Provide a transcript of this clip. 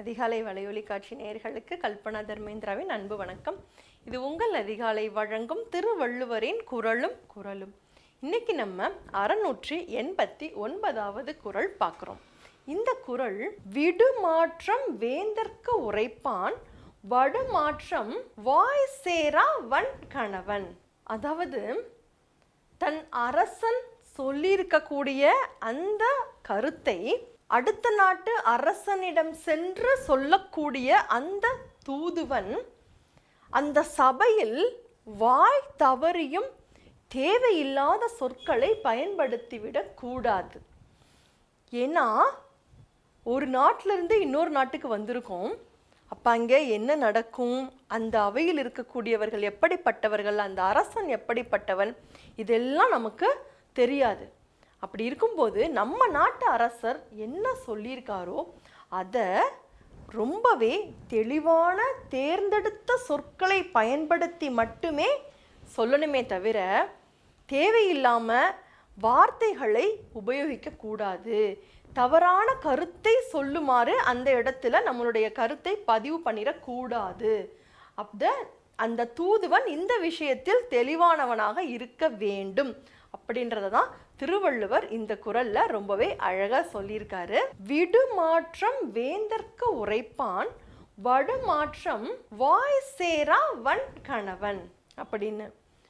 அதிகாலை வலையொலி காட்சி நேயர்களுக்கு கல்பனா தர்மேந்திராவின் அன்பு வணக்கம். இது உங்கள் அதிகாலை வழங்கும் திருவள்ளுவரின் குரலும் குரலும். இன்னைக்கு நம்ம அறநூற்றி எண்பத்தி ஒன்பதாவது குரல் பார்க்குறோம். இந்த குரல் விடுமாற்றம் வேந்தற்கு உரைப்பான் வடுமாற்றம் வாய் சேரா வன் கணவன். அதாவது தன் அரசன் சொல்லியிருக்கக்கூடிய அந்த கருத்தை அடுத்த நாட்டு அரசனிடம் சென்று சொல்லக்கூடிய அந்த தூதுவன் அந்த சபையில் வாய் தவறியும் தேவையில்லாத சொற்களை பயன்படுத்திவிடக் கூடாது. ஏன்னா ஒரு நாட்டிலிருந்து இன்னொரு நாட்டுக்கு வந்திருக்கோம். அப்போ அங்கே என்ன நடக்கும்? அந்த அவையில் இருக்கக்கூடியவர்கள் எப்படிப்பட்டவர்கள்? அந்த அரசன் எப்படிப்பட்டவன்? இதெல்லாம் நமக்கு தெரியாது. அப்படி இருக்கும்போது நம்ம நாட்டு அரசர் என்ன சொல்லியிருக்காரோ அதை ரொம்பவே தெளிவான தேர்ந்தெடுத்த சொற்களை பயன்படுத்தி மட்டுமே சொல்லணுமே தவிர தேவையில்லாமல் வார்த்தைகளை உபயோகிக்கக்கூடாது. தவறான கருத்தை சொல்லுமாறு அந்த இடத்துல நம்மளுடைய கருத்தை பதிவு பண்ணிடக்கூடாது. அப்ப அந்த தூதுவன் இந்த விஷயத்தில் தெளிவானவனாக இருக்க வேண்டும். அப்படின்றத தான் திருவள்ளுவர் இந்த குரல்ல ரொம்பவே அழகா சொல்லியிருக்காரு. விடுமாற்றம் வேந்தற்கு உரைப்பான் வடுமாற்றம் வாய் சேரா வன் கணவன் அப்படின்னு.